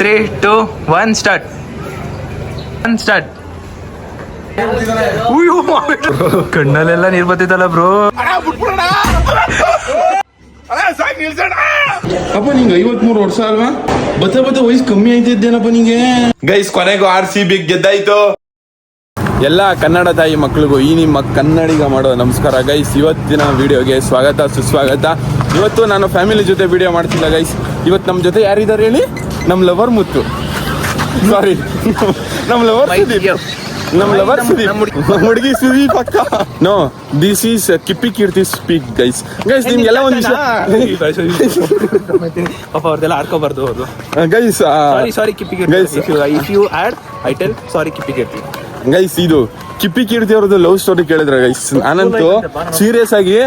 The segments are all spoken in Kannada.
Three two one start one start ಕಣ್ಣಲ್ಲೆಲ್ಲ ನೀರ್ ಬತ್ತಿತ್ತಲ್ಲ ಬ್ರೋ. ಅಪ್ಪ ನಿಂಗೆ ಐವತ್ಮೂರು ವರ್ಷ ಅಲ್ವಾ? ಬತ್ತ ಬತ್ತ ವಯಸ್ಸು ಕಮ್ಮಿ ಆಯ್ತಿದ್ದೇನಪ್ಪ ನಿಂಗೆ? ಗೈಸ್ ಕೊನೆಗೂ ಆರ್ ಸಿ ಬಿ ಗೆದ್ದಾಯ್ತು. ಎಲ್ಲ ಕನ್ನಡ ತಾಯಿ ಮಕ್ಕಳಿಗೂ ಈ ನಿಮ್ಮ ಕನ್ನಡಿಗ ಮಾಡೋ ನಮಸ್ಕಾರ. ಗೈಸ್ ಇವತ್ತಿನ ವಿಡಿಯೋಗೆ ಸ್ವಾಗತ ಸುಸ್ವಾಗತ. ಇವತ್ತು ನಾನು ಫ್ಯಾಮಿಲಿ ಜೊತೆ ವಿಡಿಯೋ ಮಾಡ್ತಿಲ್ಲ ಗೈಸ್ ಇವತ್ತು ನಮ್ಮ ಜೊತೆ ಯಾರಿದ್ದಾರೆ ಹೇಳಿ? ನಮ್ಮ ಲವರ್ ಮುತ್ತು. ಸಾರಿ ನಮ್ಮ ಲವರ್ ಸುದೀಪ್. ನಮ್ಮ ಲವರ್ ಸುದೀಪ್. ನಮ್ಮ ಹುಡುಗಿ ಸುದೀಪ್ ಪಕ್ಕ know this is Kippi Keerthi speak guys guys ನಿಮ್ಗೆಲ್ಲ ಒಂದು ಪಾಪ ಅವ್ರದೆಲ್ಲ ಆಡ್ಕೋಬಾರ್ದು ಅವರು guys sorry sorry Kippi guys if you add I tell sorry Kippi Keerthi guys ಇದು ಕಿಪ್ಪಿ ಕೀರ್ತಿ ಅವ್ರದ್ದು ಲವ್ ಸ್ಟೋರಿ ಕೇಳಿದ್ರೆ ಗೈಸ್. ನಾನಂತೂ ಸೀರಿಯಸ್ ಆಗಿ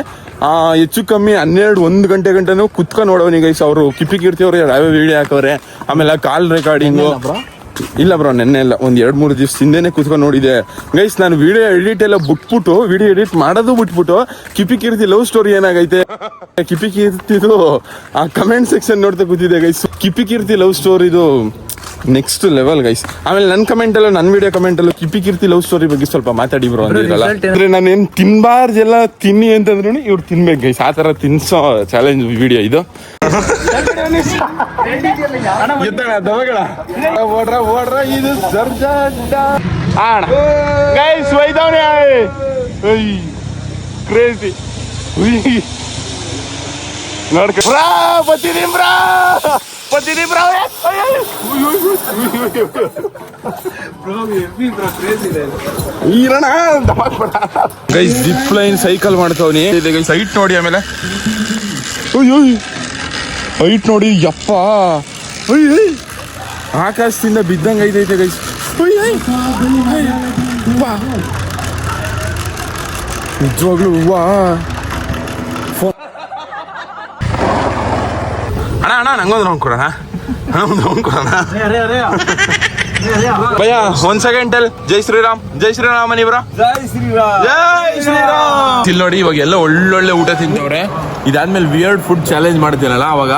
ಆ, ಹೆಚ್ಚು ಕಮ್ಮಿ ಹನ್ನೆರಡು ಒಂದು ಗಂಟೆ ಗಂಟೆನೂ ಕುತ್ಕೊಂಡು ನೋಡೋನಿ ಗೈಸ್ ಅವರು. ಕಿಪ್ಪಿ ಕೀರ್ತಿ ಅವರು ಯಾವ ವಿಡಿಯೋ ಹಾಕವ್ರೆ? ಆಮೇಲೆ ಕಾಲ್ ರೆಕಾರ್ಡಿಂಗು ಇಲ್ಲ ಬ್ರೋ? ನೆನ್ನೆ ಇಲ್ಲ. ಒಂದು ಎರಡು ಮೂರು ದಿವಸ ಹಿಂದೆನೆ ಕುತ್ಕೊಂಡು ನೋಡಿದೆ. ಗೈಸ್ ನಾನು ವಿಡಿಯೋ ಎಡಿಟ್ ಎಲ್ಲ ಬಿಟ್ಬಿಟ್ಟು ವಿಡಿಯೋ ಎಡಿಟ್ ಮಾಡೋದು ಬಿಟ್ಬಿಟ್ಟು ಕಿಪಿ ಕೀರ್ತಿ ಲವ್ ಸ್ಟೋರಿ ಏನಾಗೈತೆ? ಕಿಪಿ ಕೀರ್ತಿದು ಆ ಕಮೆಂಟ್ ಸೆಕ್ಷನ್ ನೋಡ್ತಾ ಕೂತಿದೆ ಗೈಸ್. ಕಿಪಿ ಕೀರ್ತಿ ಲವ್ ಸ್ಟೋರಿದು ನೆಕ್ಸ್ಟ್ ಲೆವೆಲ್ ಗೈಸ್ ಆಮೇಲೆ ನನ್ನ ಕಮೆಂಟ್ ಅಲ್ಲೂ ನನ್ನ ವಿಡಿಯೋ ಕಮೆಂಟ್ ಅಲ್ಲೂ ಕಿಪಿ ಕೀರ್ತಿ ಲವ್ ಸ್ಟೋರಿ ಬಗ್ಗೆ ಸ್ವಲ್ಪ ಮಾತಾಡಿ ಬ್ರೋ ಅಂದಿರಲ್ಲ? ಅಂದ್ರೆ ನಾನು ಏನ್ ತಿನ್ಬಾರ್ದೆಲ್ಲ ತಿನ್ನಿ ಅಂತಂದ್ರು ಇವ್ರು ತಿನ್ಬೇಕು ಗೈಸ್ ಆ ತರ ತಿನ್ಸೋ ಚಾಲೆಂಜ್ ವಿಡಿಯೋ ಇದು. ಓಡ್ರ ಓಡ್ರ ಇದು ಸರ್ಜಾಟ ಆಣ ಗೈಸ್ ಒಯ್ದವನೇ ಕ್ರೇಜಿ ನೋಡ್ಕ. ಬ್ರಾ ಬತ್ತೀನಿ ಬ್ರಾ. ಬತ್ತೀನಿ ಬ್ರಾ ಈರಣ ಗೈಸ್ ಜಿಪ್ ಲೈನ್ ಸೈಕಲ್ ಮಾಡ್ತಾವನಿ. ಗೈಸ್ ಹೈಟ್ ನೋಡಿ ಆಮೇಲೆ. ಅಯ್ಯೋ ಹೈಟ್ ನೋಡಿ ಯಪ್ಪ. ಅಯ್ಯ ಅಯ್ಯ್. ಆಕಾಶದಿಂದ ಬಿದ್ದಂಗ ಐತೆ ಗೈಸ್ ನಿಜವಾಗ್ಲೂ ಹೂವಾ. ಅಣ್ಣ ಅಣ್ಣ ನಂಗೊಂದು ರೌಂಡ್ ಕೊಡೋಣ ಅಣ್ಣ. ಒಂದು ರೌಂಡ್ ಕೊಡೋಣ ಭಯ ಒಂದ್ ಸೆಕೆಂಡ್ ಟೆಲ್ ಜೈ ಶ್ರೀರಾಮ್. ಜೈ ಶ್ರೀರಾಮ ನೀವ್ರ? ಜೈ ಶ್ರೀರಾಮ್. ಜೈ ಶ್ರೀರಾಮ್. ಇಲ್ಲಿ ನೋಡಿ ಇವಾಗ ಎಲ್ಲ ಒಳ್ಳೊಳ್ಳೆ ಊಟ ತಿಂತವ್ರೆ. ಇದಾದ್ಮೇಲೆ ವಿಯರ್ಡ್ ಫುಡ್ ಚಾಲೆಂಜ್ ಮಾಡ್ತೀನಲ್ಲ ಅವಾಗ.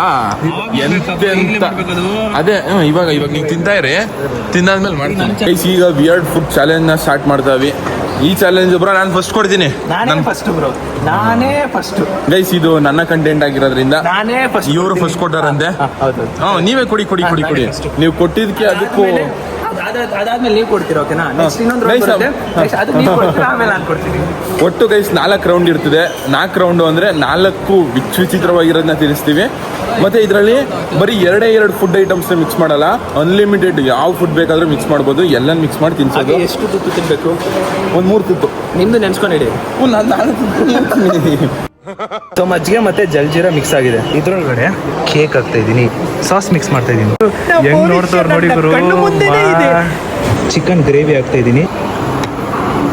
ಎಂತೆಂತ ಅದೇ ಹ್ಮ್, ಇವಾಗ ಇವಾಗ ನೀವು ತಿಂತಾ ಇರಿ. ತಿಂದಾದ್ಮೇಲೆ ಮಾಡ್ತೀನಿ. ಈಗ ವಿಯರ್ಡ್ ಫುಡ್ ಚಾಲೆಂಜ್ನ ಸ್ಟಾರ್ಟ್ ಮಾಡ್ತಾವಿ ಈ ಚಾಲೆಂಜ್ ಬ್ರೋ ನಾನು ಫಸ್ಟ್ ಕೊಡ್ತೀನಿ. ನಾನೇ ಫಸ್ಟ್ ಬ್ರೋ ನಾನೇ ಫಸ್ಟ್ ಗೈಸ್ ಇದು ನನ್ನ ಕಂಟೆಂಟ್ ಆಗಿರೋದ್ರಿಂದ ನಾನೇ ಫಸ್ಟ್ ಇವರು ಫಸ್ಟ್ ಕೊಟ್ಟಾರಂತೆ ಹೌದು. ಹಾ ನೀವೇ ಕೊಡಿ ಕೊಡಿ ಕೊಡಿ ಕೊಡಿ. ನೀವು ಕೊಟ್ಟಿದ್ದಕ್ಕೆ ಅದಕ್ಕೂ ಅದಾದ್ಮೇಲೆ ನೀವು ಕೊಡ್ತೀರ ಓಕೆನಾ ನೆಕ್ಸ್ಟ್ ಇನ್ನೊಂದು ರೌಂಡ್ ಬರುತ್ತೆ. ಅದು ನೀವು ಕೊಡ್ತೀರಾ ಆಮೇಲೆ ನಾನು ಕೊಡ್ತೀನಿ? ಒಟ್ಟು ಗೈಸ್ ನಾಲ್ಕು ರೌಂಡ್ ಇರ್ತದೆ. ನಾಲ್ಕು ರೌಂಡ್ ಅಂದ್ರೆ ನಾಲ್ಕು ವಿಚ್ ವಿಚಿತ್ರವಾಗಿರೋದನ್ನ ತಿಳಿಸ್ತೀವಿ. ಮತ್ತೆ ಇದರಲ್ಲಿ ಬರೀ ಎರಡೇ ಎರಡು ಫುಡ್ ಐಟಮ್ಸ್ ಮಿಕ್ಸ್ ಮಾಡಲ್ಲ. ಅನ್ಲಿಮಿಟೆಡ್ ಯಾವ ಫುಡ್ ಬೇಕಾದ್ರೂ ಮಿಕ್ಸ್ ಮಾಡ್ಬೋದು. ಎಲ್ಲ ಮಿಕ್ಸ್ ಮಾಡಿ ತಿನ್ಸೋದು. ಎಷ್ಟು ತುತ್ತು ತಿನ್ಬೇಕು? ಒಂದು ಮೂರು ತುತ್ತು. ನಿಮ್ದು ನೆನ್ಸ್ಕೊಂಡಿಡಿ ನಾನು. ಸೊ ಮಜ್ಜಿಗೆ ಮತ್ತೆ ಜಲ್ಜೀರಾ ಮಿಕ್ಸ್ ಆಗಿದೆ. ಇದ್ರೊಳಗಡೆ ಕೇಕ್ ಹಾಕ್ತಾ ಇದ್ದೀನಿ. ಸಾಸ್ ಮಿಕ್ಸ್ ಮಾಡ್ತಾ ಇದ್ದೀನಿ. ಹೆಂಗ್ ನೋಡ್ತಾವ್ರು ನೋಡಿ ಗುರು ಚಿಕನ್ ಗ್ರೇವಿ ಹಾಕ್ತಾ ಇದ್ದೀನಿ.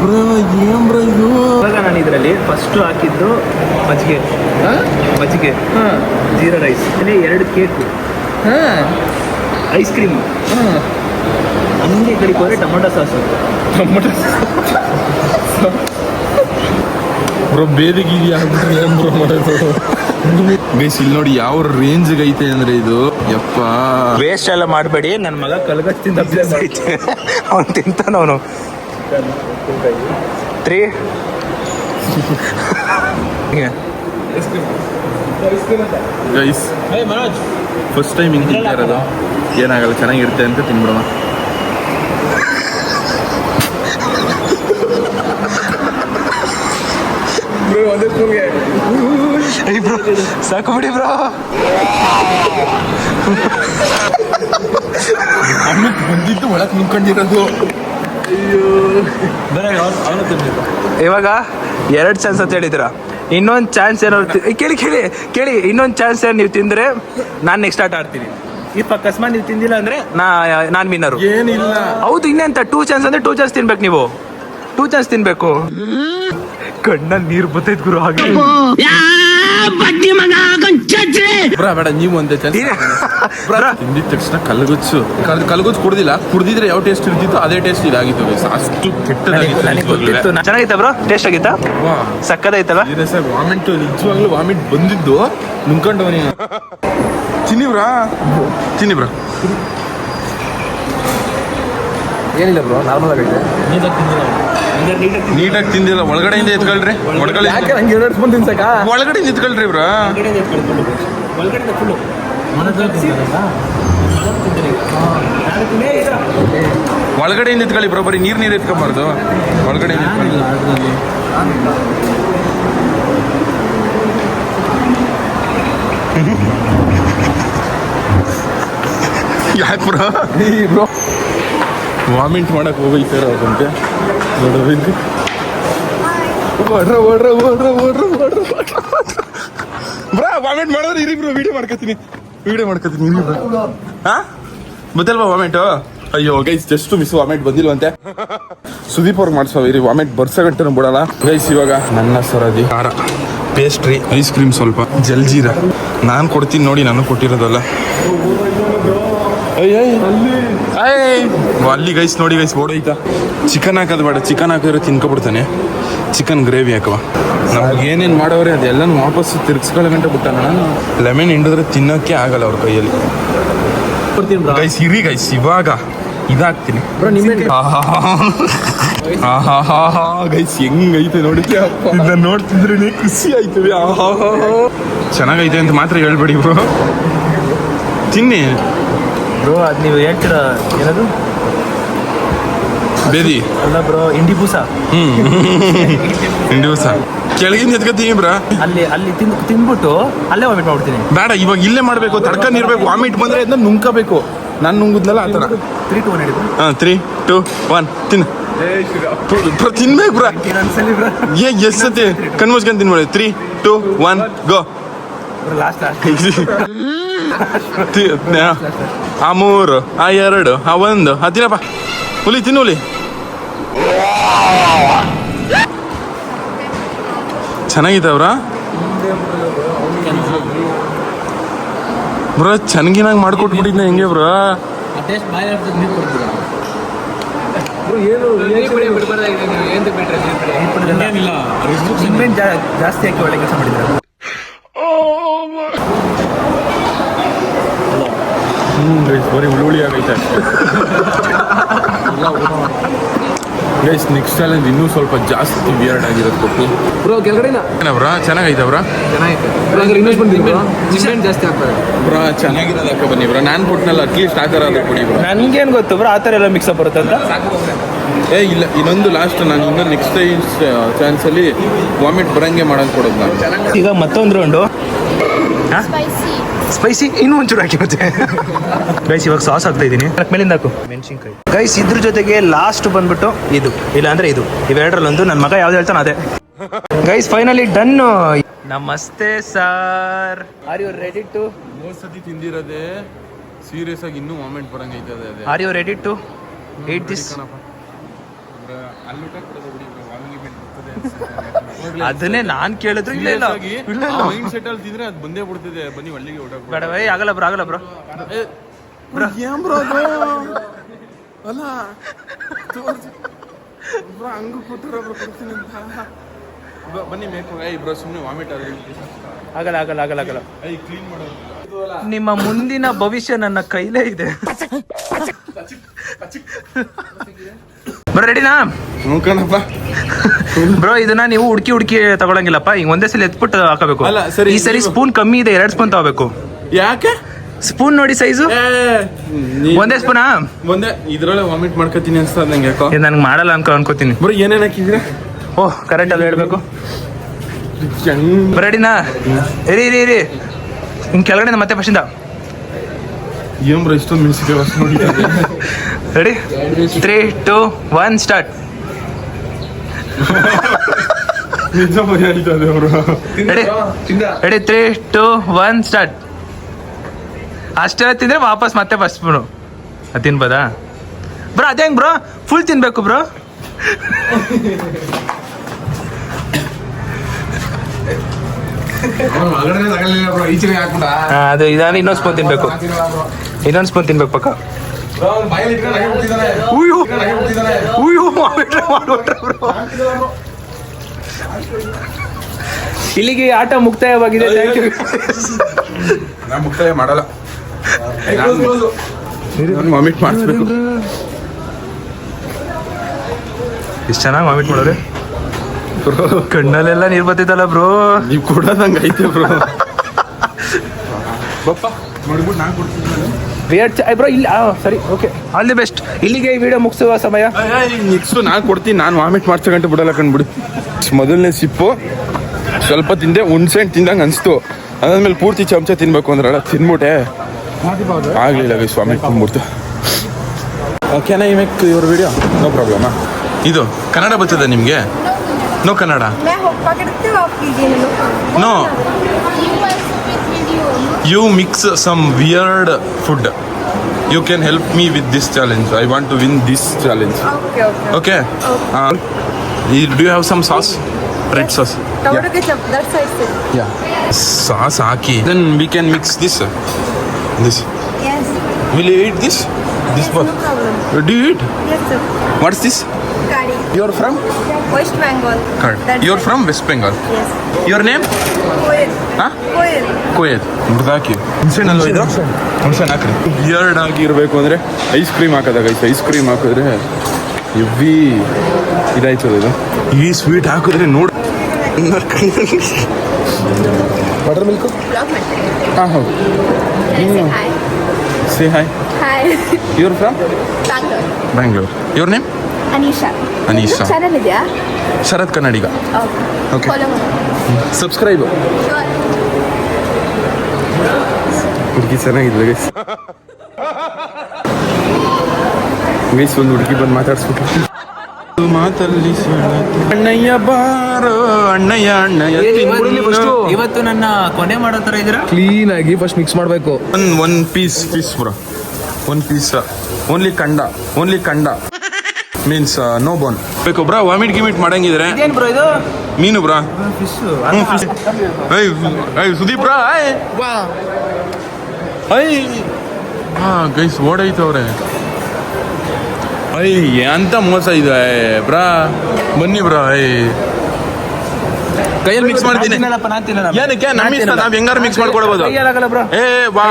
ಬ್ರೋ, ಏನ್ ಬ್ರೋ ಇದು? ಇವಾಗ ನಾನು ಇದರಲ್ಲಿ ಫಸ್ಟ್ ಹಾಕಿದ್ದು ಮಜ್ಜಿಗೆ. ಮಜ್ಜಿಗೆ. ಜೀರಾ ರೈಸ್ ಇಲ್ಲಿ ಎರಡು ಕೇಕು ಐಸ್ ಕ್ರೀಮ್ ಹಂಗೆ ಕಡಿಗೆ ಹೋದ್ರೆ ಟೊಮೊಟೊ ಸಾಸು ಟೊಮೊಟೊ ಬೇದಿಗೆ ಆಗ್ಬಿಟ್ರೆ ಏನ್ ಬ್ರೋ ಮಾಡೋದು? ಗೈಸ್ ಇಲ್ಲಿ ನೋಡಿ ಯಾವ ರೇಂಜ್ ಐತೆ ಅಂದ್ರೆ ಇದು? ಯಪ್ಪ. ವೇಸ್ಟ್ ಎಲ್ಲ ಮಾಡಬೇಡಿ ನನ್ನ ಮಗ ಕಲಗತ್ತಿಂದ ಅಭ್ಯಾಸ ಐತೆ ಅವನು ತಿಂತಾನ ಅವನು. ತ್ರೀ ಗೈಸ್ ಫಸ್ಟ್ ಟೈಮ್ ಹಿಂಗೆ ತಿಂತಾ ಇರೋದು. ಏನಾಗಲ್ಲ ಚೆನ್ನಾಗಿರುತ್ತೆ ಅಂತ ತಿನ್ಬಿಡೋಣ. ಸಾಕು ಬಿಡಿ ಬ್ರೋ ಅನ್ನಕ್ಕೆ ಬಂದಿದ್ದು ಒಳಗೆ ನಿಂತ್ಕೊಂಡಿರೋದು. ಇವಾಗ ಎರಡು ಚಾನ್ಸ್ ಅಂತ ಹೇಳಿದ್ರ ಇನ್ನೊಂದು ಚಾನ್ಸ್ ಏನಾದ್ರು ಕೇಳಿ ಕೇಳಿ ಕೇಳಿ. ಇನ್ನೊಂದು ಚಾನ್ಸ್ ಏನು ನೀವು ತಿಂದ್ರೆ ನಾನು ನೆಕ್ಸ್ಟ್ ಆಟ ಆಡ್ತೀನಿ. ಇಪ್ಪ ಅಕಸ್ಮಾತ್ ನೀವು ತಿಂದಿಲ್ಲ ಅಂದ್ರೆ ನಾ ನಾನು ವಿನ್ನರು ಏನಿಲ್ಲ. ಹೌದು ಇನ್ನೆಂತ? ಟೂ ಚಾನ್ಸ್ ಅಂದ್ರೆ ಟೂ ಚಾನ್ಸ್ ತಿನ್ಬೇಕು ನೀವು. ಟೂ ಚಾನ್ಸ್ ತಿನ್ಬೇಕು. ಕಣ್ಣಲ್ಲಿ ನೀರು ಬರ್ತೈತ್ ಗುರು ಹಾಗೆ. ಬ್ರಾ ಬೇಡ ನೀವು ಒಂದೇ ಚಾನ್ಸ್ ತಿಂದಿದ ತಕ್ಷಣ ಕಲ್ಗುಚ್ಚು. ಕಲ್- ಕಲ್ಗುಚ್ಚು ಕುಡ್ದಿಲ್ಲ. ಕುಡ್ದಿದ್ರೆ ಯಾವ ಟೇಸ್ಟ್ ಇರ್ತಿತ್ತು ಅದೇ ಟೇಸ್ಟ್ ಇದಾಗಿತ್ತು guys. ಅಷ್ಟು ಕೆಟ್ಟದಾಗಿತ್ತು ಚೆನ್ನಾಗಿತ್ತ ಬ್ರೋ? ಟೇಸ್ಟ್ ಆಗಿತ್ತಾ? ಸಕ್ಕದಾಯ್ತಲ್ಲ ಸರ್ ವಾಮಿಟ್ ನಿಜವಾಗ್ಲೂ ವಾಮಿಟ್ ಬಂದಿದ್ದು. ನುಂಗ್ಕೊಂಡವನಿ ತಿನ್ನಿ ಬ್ರಾ? ತಿನ್ನಿ ಬ್ರಾ. ಏನಿಲ್ಲ ಬ್ರೋ ನಾರ್ಮಲ್ ಆಗೈತೆ ನೀಟಾಗಿ ತಿಂದಿಲ್ಲ. ಒಳಗಡೆಯಿಂದ ಎತ್ಕೊಳ್ರಿ. ಒಳಗಡೆ ಎರಡು ಸ್ಪೂನ್ ತಿನ್ಸಕ್ಕ? ಒಳಗಡೆಯಿಂದ ಎತ್ಕೊಳ್ರಿ ಬ್ರಾ. ಒಳಗಡೆಯಿಂದ ಎತ್ಕೊಳ್ಳಿ ಬ್ರೋ. ಬರೀ ನೀರು ನೀರು ಎತ್ಕೊಬಾರ್ದು. ಒಳಗಡೆ ಯಾಕೆ ಬ್ರೋ? ಬ್ರೋ. ವಾಮಿಂಟ್ ಮಾಡಕ್ ಹೋಗೈತಾರ ಅದಂತೆ ನೋಡೋದು ಓಡ್ರ ಓಡ್ರ ಓಡ್ರ ಓಡ್ರ ಓಡ್ರ. ಬ್ರಾ ವಾಮಿಟ್ ಮಾಡಿದ್ರೆ ಇರಿ ಬ್ರೋ ವಿಡಿಯೋ ಮಾಡ್ಕೊತೀನಿ. ವಿಡಿಯೋ ಮಾಡ್ಕೊತೀನಿ, ಇರಿ ಬ್ರೋ. ಹಾ? ಗೊತ್ತಲ್ವಾ ವಾಮಿಟು ಅಯ್ಯೋ ಗೈಸ್ ಜಸ್ಟ್ ಮಿಸ್ ವಾಮಿಟ್ ಬಂದಿಲ್ವಂತೆ. ಸುದೀಪ್ ಅವ್ರಿಗೆ ಮಾಡಿಸೋ ಇರಿ ವಾಮಿಟ್ ಬರ್ಸೋ ಗಂಟೆನೂ ಬಿಡಲ್ಲ. ಗೈಸ್ ಇವಾಗ ನನ್ನ ಸರದಿ. ಖಾರ ಪೇಸ್ಟ್ರಿ ಐಸ್ ಕ್ರೀಮ್ ಸ್ವಲ್ಪ ಜಲ್ಜೀರ ನಾನು ಕೊಡ್ತೀನಿ ನೋಡಿ, ನಾನು ಕೊಟ್ಟಿರೋದಲ್ಲ. ಅಯ್ಯ ಅಲ್ಲಿ ಗೈಸ್ ನೋಡಿ ಗೈಸ್ ಓಡೋಯ್ತಾ ಚಿಕನ್ ಹಾಕೋದು ಬೇಡ ಚಿಕನ್ ಹಾಕಿದ್ರೆ ತಿನ್ಕೊಬಿಡ್ತಾನೆ. ಚಿಕನ್ ಗ್ರೇವಿ ಹಾಕುವ. ನಮ್ಗೆ ಏನೇನು ಮಾಡೋರೆ ಅದೆಲ್ಲನೂ ವಾಪಸ್ ತಿರ್ಗಿಸ್ಕೊಳ್ಳೋ ಗಂಟೆ ಬಿಟ್ಟಾನ ಲೆಮನ್ ಹಿಂಡಿದ್ರೆ ತಿನ್ನೋಕ್ಕೆ ಆಗಲ್ಲ ಅವ್ರ ಕೈಯಲ್ಲಿ. ಗೈಸ್ ಇರಿ ಗೈಸ್ ಇವಾಗ ಇದಾಗ್ತೀನಿ. ಗೈಸ್ ಹೆಂಗೈತೆ ನೋಡಿದ್ರೆ ಇದನ್ನ ನೋಡ್ತಿದ್ರೆ ಖುಷಿ ಆಯ್ತವೆ. ಚೆನ್ನಾಗೈತೆ ಅಂತ ಮಾತ್ರ ಹೇಳ್ಬೇಡಿ ಬ್ರೋ. ತಿನ್ನಿ. ಬ್ರೋ ಅದು ನೀವು ಹೇಳ್ತೀರಾ ಏನದು? ಬೇದಿ. ಅಲ್ಲ ಬ್ರೋ ಇಂಡಿ ಬೂಸ ಹ್ಮ್. ದಿವಸ ಕೆಳಗಿಂದ ಎತ್ಕೊತೀನಿ ಬ್ರಾ. ಅಲ್ಲಿ ಅಲ್ಲಿ ತಿಂದು ತಿಂದ್ಬಿಟ್ಟು ಅಲ್ಲೇ ವಾಮಿಟ್ ಮಾಡ್ತೀನಿ ಬೇಡ ಇವಾಗ ಇಲ್ಲೇ ಮಾಡಬೇಕು ತಡ್ಕೊಂಡು ಇರಬೇಕು ವಾಮಿಟ್ ಬಂದ್ರೆ ಅದನ್ನ ನುಂಕಬೇಕು ನಾನು ನುಂಗುದ್ನಲ್ಲ ಆ ಥರ. ತ್ರೀ ಟು ಒನ್ ಹಿಡಿದು ಹಾಂ ತ್ರೀ ಟು ಒನ್ ತಿನ್ನು. ಬ್ರೋ ತಿನ್ಬೇಕು ಬ್ರಾ. ಇನ್ನೊಂದ್ಸಲಿ ಬ್ರೋ. ಏ ಎಷ್ಟು ಸತಿ? ತಿನ್ಬೇಡಿ three two one go last last ಆ ಮೂರು ಆ ಎರಡು ಆ ಒಂದು. ಆ ತಿನ್ನಪ್ಪ ಹುಲಿ ತಿನ್ನು ಹುಲಿ. ಚೆನ್ನಾಗಿತ್ತವ್ರ ಬ್ರೋ ಚೆನ್ನಾಗಿನಾಗ ಮಾಡ್ಕೊಟ್ಬಿಟ್ಟಿದ್ನ ಹೆಂಗೆ ಬ್ರ? ಜಾಸ್ತಿ ಹಾಕಿ ಒಳ್ಳೆ ಕೆಲಸ ಮಾಡಿದ್ರೆ ಹ್ಞೂ ಬರೀ ಹುಳಿ ಆಗೈತೆ. ಗೈಸ್ ನೆಕ್ಸ್ಟ್ ಚಾಲೆಂಜ್ ಇನ್ನೂ ಸ್ವಲ್ಪ ಜಾಸ್ತಿ ವಿಯರ್ಡ್ ಆಗಿರೋದು ಕೊಟ್ಟು ಬ್ರೋ ಕೆಳಗಡೆನ? ಏನವ್ರ ಚೆನ್ನಾಗೈತೆ ಬ್ರಾ ಚೆನ್ನಾಗೈತೆ. ಬ್ರೋ ಹಂಗಾರೆ ಇನ್ನೊಂದು ಬಂದಿಲ್ಲ ಬ್ರೋ ನಿಂಬೆಹಣ್ಣು ಜಾಸ್ತಿ ಹಾಕ್ತಾರೆ ಬ್ರಾ ಚೆನ್ನಾಗಿರೋದು ಹಾಕೋ ಬನ್ನಿ ಬ್ರಾ ನಾನು ಕೊಟ್ಟನಲ್ಲ ಅಟ್ಲೀಸ್ಟ್ ಆ ಥರ ಆದ್ರೂ ಕೊಡಿ ಬ್ರಾ ನನ್ಗೇನು ಗೊತ್ತು ಬ್ರೋ ಆ ಥರ ಎಲ್ಲ ಮಿಕ್ಸಪ್ ಬರುತ್ತೆ ಅಂತ? ಏ ಇಲ್ಲ ಇನ್ನೊಂದು ಲಾಸ್ಟ್ ನಾನು ಇನ್ನೊಂದು ನೆಕ್ಸ್ಟ್ ಚಾನ್ಸಲ್ಲಿ ವಾಮಿಟ್ ಬರಂಗೆ ಮಾಡೋದು ಕೊಡೋದು ನಾನು. ಈಗ ಮತ್ತೊಂದು ರೌಂಡು ಸ್ಪೈಸಿ ಸ್ಪೈಸಿ ಇನ್ನೂ ಒಂಚೂರು ಹಾಕಿ ಮತ್ತೆ ಗೈಸ್ ಇವಾಗ ಸಾಸ್ ಹಾಕ್ತಾ ಇದ್ದೀನಿ. ಮೇಲಿಂದ ಹಾಕು. ಮೆಣಸಿನ್ಕಾಯಿ. ಗೈಸ್ ಇದ್ರ ಜೊತೆಗೆ ಲಾಸ್ಟ್ ಬಂದ್ಬಿಟ್ಟು ಇದು. ಇಲ್ಲ ಅಂದ್ರೆ ಇದು. ಇವೆರಡರಲ್ಲೊಂದು. ನನ್ನ ಮಗ ಯಾವ್ದು ಹೇಳ್ತಾನೆ ಅದೇ. ಗೈಸ್ ಫೈನಲಿ ಡನ್ ನಮಸ್ತೆ sir are you ready to ಮೂರು ಸತಿ ತಿಂದಿರೋದೇ. ಸೀರಿಯಸ್ ಆಗಿ ಇನ್ನೂ ವಾಮಿಟ್ ಬರಂಗೈತೆ ಅದೇ are you ready to eat this ಅದನ್ನೇ ನಾನ್ ಕೇಳಿದ್ರು ಇಲ್ಲ ಇಲ್ಲ. ಇಲ್ಲ ಇಲ್ಲ. ಮೈಂಡ್ ಸೆಟ್ ಅಲ್ಲಿ ತಿಂದ್ರೆ ಅದು ಬಂದೇ ಬಿಡ್ತಿದೆ. ಬನ್ನಿ ಹಳ್ಳಿಗೆ ಹೊಡಕ್ ಬೇಡ ಬೈ ಆಗಲ್ಲ ಬ್ರೋ ಆಗಲ್ಲ ಬ್ರೋ. ಏನ್ ಬ್ರೋ ಅದು? ಅಲ್ಲ ಬ್ರೋ ಹಂಗ ಕೂತಾರ ಬ್ರೋ ಕೊಡ್ತೀನಿ ಅಂತ. ಬನ್ನಿ ಮೇಕ್ ಏಯ್ ಬ್ರೋ ಸುಮ್ಮನೆ ವಾಮಿಟ್ ಆಗಲಿ ಆಗಲ್ಲ ಆಗಲ್ಲ ಆಗಲ್ಲ ಆಗಲ್ಲ. ಐ ಕ್ಲೀನ್ ಮಾಡೋದು. ನಿಮ್ಮ ಮುಂದಿನ ಭವಿಷ್ಯ ನನ್ನ ಕೈಲೇ ಇದೆ. ಬ್ರೋ ರೆಡಿನಾ ಬ್ರೋ ಇದನ್ನ ನೀವು ಹುಡುಕಿ ಹುಡುಕಿ ತಗೊಳಂಗಿಲ್ಲಪ್ಪ. ಈಗ ಒಂದೇ ಸಲ ಎತ್ಬಿಟ್ಟು ಹಾಕಬೇಕು. ಅಲ್ಲ, ಸರಿ, ಈ ಸರಿ ಸ್ಪೂನ್ ಕಮ್ಮಿ ಇದೆ ಎರಡು ಸ್ಪೂನ್ ತಗೋಬೇಕು. ಯಾಕೆ? ಸ್ಪೂನ್ ನೋಡಿ ಸೈಜು ಒಂದೇ ಸ್ಪೂನಾ ಒಂದೇ ಇದ್ರೊಳಗೆ ವಾಮಿಟ್ ಮಾಡ್ಕೊತೀನಿ ಅನ್ಸ್ತದ ನಂಗೆ ಯಾಕೋ. ಇದು ನನ್ಗೆ ಮಾಡಲ್ಲ ಅನ್ಕೊ ಅನ್ಕೋತೀನಿ. ಬ್ರೋ ಏನೇನು ಹಾಕಿದ್ರೆ ಓಹ್ ಕರೆಕ್ಟ್ ಅಲ್ಲಿ ಹೇಳ್ಬೇಕು. ರೆಡಿನಾ ಇರಿ ಇರಿ ಇರಿ. ಹಿಂಗೆ ಕೆಳಗಡೆ ಮತ್ತೆ ಫಸ್ಟಿಂದ ಏನ್ ಬ್ರೋ ಇಷ್ಟೊಂದು ಮೆಣಸಿಗೆ ವಾಸ ನೋಡಿ. Ready three two one start ನಿಜ ಅವರು ready ready three two one start ಅಷ್ಟೆಲ್ಲ ತಿಂದ್ರೆ ವಾಪಸ್ ಮತ್ತೆ ಫಸ್ಟ್ ಬ್ರೋ ಅದು ತಿನ್ಬೋದಾ? ಬ್ರೋ ಅದೇ ಹೆಂಗ್ ಬ್ರೋ ಫುಲ್ ತಿನ್ಬೇಕು ಬ್ರೋ ಅದು ಇದಾದ್ರೆ ಇನ್ನೊಂದು ಸ್ಪೂನ್ ತಿನ್ಬೇಕು. ಇನ್ನೊಂದು ಸ್ಪೂನ್ ತಿನ್ಬೇಕು ಪಕ್ಕ. ಉಯ್ಯು. ಉಯ್ಯು ಮಾಡ್ಬಿಟ್ರೆ ಮಾಡ್ಬಿಟ್ರೆ ಇಲ್ಲಿಗೆ ಆಟ ಮುಕ್ತಾಯವಾಗಿದೆ. ಥ್ಯಾಂಕ್ ಯು ಮುಕ್ತಾಯ ಮಾಡಲ್ಲ. ನಾನು ವಾಮಿಟ್ ಮಾಡಿಸ್ಬೇಕು. ಇಷ್ಟು ಚೆನ್ನಾಗಿ ವಾಮಿಟ್ ಮಾಡೋರೆ? ಕಣ್ಣಲ್ಲೆಲ್ಲ ನೀರು ಬರ್ತೈತಲ್ಲ ಬ್ರೋ? ನೀವು ಕೂಡ ಐತೆ ಬ್ರೋ. ಬಪ್ಪ ನೋಡ್ಬಿಟ್ಟು ನಾನು ಕೊಡ್ತೀನಿ ರಿಯಡ್ ಬ್ರೋ ಇಲ್ಲಿ ಆ, ಸರಿ ಓಕೆ ಆಲ್ ದಿ ಬೆಸ್ಟ್ ಇಲ್ಲಿಗೆ ಈ ವಿಡಿಯೋ ಮುಗಿಸುವ ಸಮಯ. ನೆಕ್ಸ್ಟ್ ನಾನು ಕೊಡ್ತೀನಿ ನಾನು ವಾಮಿಟ್ ಮಾಡ್ಸಕಂಟು ಬಿಡಲ್ಲ ಕಂಡ್ಬಿಡು ಮೊದಲನೇ ಸಿಪ್ಪು ಸ್ವಲ್ಪ ತಿಂದೆ ಹುಣ್ಸೆಹಣ್ಣು ತಿಂದಂಗೆ ಅನಿಸ್ತು. ಅದಾದ್ಮೇಲೆ ಪೂರ್ತಿ ಚಮಚ ತಿನ್ಬೇಕು ಅಂದ್ರಲ್ಲ ತಿನ್ಬಿಟ್ಟೆ. ಆಗಲಿಲ್ಲ ಗೈಸ್ ವಾಮಿಟ್ ಬಂದ್ಬಿಡ್ತು. ನ I make your video no problem ಇದು ಕನ್ನಡ ಬರ್ತದೆ ನಿಮಗೆ? नो कन्नड़ा मैं पकड़ते हो आप कीजिए no you mix some weird food. You can help me with this challenge. I want to win this challenge. Okay okay okay, uh, do you have some sauce? Red sauce. Tomato yeah. ketchup that's i said. Yeah. Sauce haki then we can mix this. This. Yes. Will you eat this? This one no problem. Do you eat? Yes sir. What's this? Kari. You are from West Bengal. That you are side. From West Bengal Yes. Your name Koel. ಹಾಂ Koel. ಕೊಯ್ಯದ್ ಮುಡ್ದಾಕಿ ಹುಣ್ಸೆಹಣ್ಣು ಅಲ್ವಾ ಇದು ಹುಣ್ಸೆಹಣ್ಣು ಹಾಕ್ರಿ ಬಿಯರ್ಡ್ ಆಗಿ ಇರಬೇಕು ಅಂದರೆ ಐಸ್ ಕ್ರೀಮ್ ಹಾಕೋದಾಗ ಐಸ್ ಐಸ್ ಕ್ರೀಮ್ ಹಾಕಿದ್ರೆ ಎವ್ವಿ ಇದಾಯ್ತದ ಇದು ಈ ಸ್ವೀಟ್ ಹಾಕಿದ್ರೆ ನೋಡು ಬಟರ್ ಮಿಲ್ಕ್ Vlog ಮಾಡ್ತೀನಿ. ಹಾಂ ಹೌದು Can I say hi? Say hi Hi. Your from Bangalore. ಬ್ಯಾಂಗ್ಳೂರ್ ಯುವರ್ ನೇಮ್ Anisha. ಅನೀಶಾ. ಚಾನಲ್ ಇದೆಯಾ? Sharath Kannadiga. Okay Okay. Subscribe Sure. ಹುಡುಗಿ ಚೆನ್ನಾಗಿದ್ಲು ಗೈಸ್ ಗೈಸ್ ಒಂದು ಹುಡುಗಿ ಬಂದು ಮಾತಾಡ್ಸ್ಬಿಟ್ಟು. ಮಾತಲ್ಲಿ ಅಣ್ಣಯ್ಯ ಬಾರೋ ಅಣ್ಣಯ್ಯ ಅಣ್ಣಯ್ಯ ಇವತ್ತು ನನ್ನ ಕೊನೆ ಮಾಡೋ ತರ ಇದ್ದೀರಾ? ಕ್ಲೀನ್ ಆಗಿ ಫಸ್ಟ್ ಮಿಕ್ಸ್ ಮಾಡಬೇಕು. One one piece fish bro one piece only ಕಂಡ ಓನ್ಲಿ ಕಂಡ. ಮೀನ್ಸ್ ನೋ ಬೋನ್ ಬೇಕು ಬ್ರಾ ವಾಮಿಟ್ ಗಿಮಿಟ್ ಮಾಡಂಗಿದ್ರೆ. ಏನ್ ಬ್ರೋ ಇದು? ಮೀನು ಬ್ರಾ. ಫಿಶ್ ಹ್ಞೂ ಫಿಶ್ ಐ ಐ ಸುದೀಪ್ ಬ್ರಾ ಐ ಐ ಹಾ ಗೈಸ್ ಓಡೈತವ್ರೆ ಐ ಅಂತ ಮೋಸ ಇದೆ ಬ್ರಾ. ಬನ್ನಿ ಬ್ರಾ ಐ ಕೈಯಲ್ಲಿ ಮಿಕ್ಸ್ ಮಾಡ್ತೀನಿ. ಏನಕ್ಕೆ? ನಮ್ಮ ಇಷ್ಟ ನಾವ್ ಹೆಂಗಾರು ಮಿಕ್ಸ್ ಬ್ರೋ. ಏ ಬಾ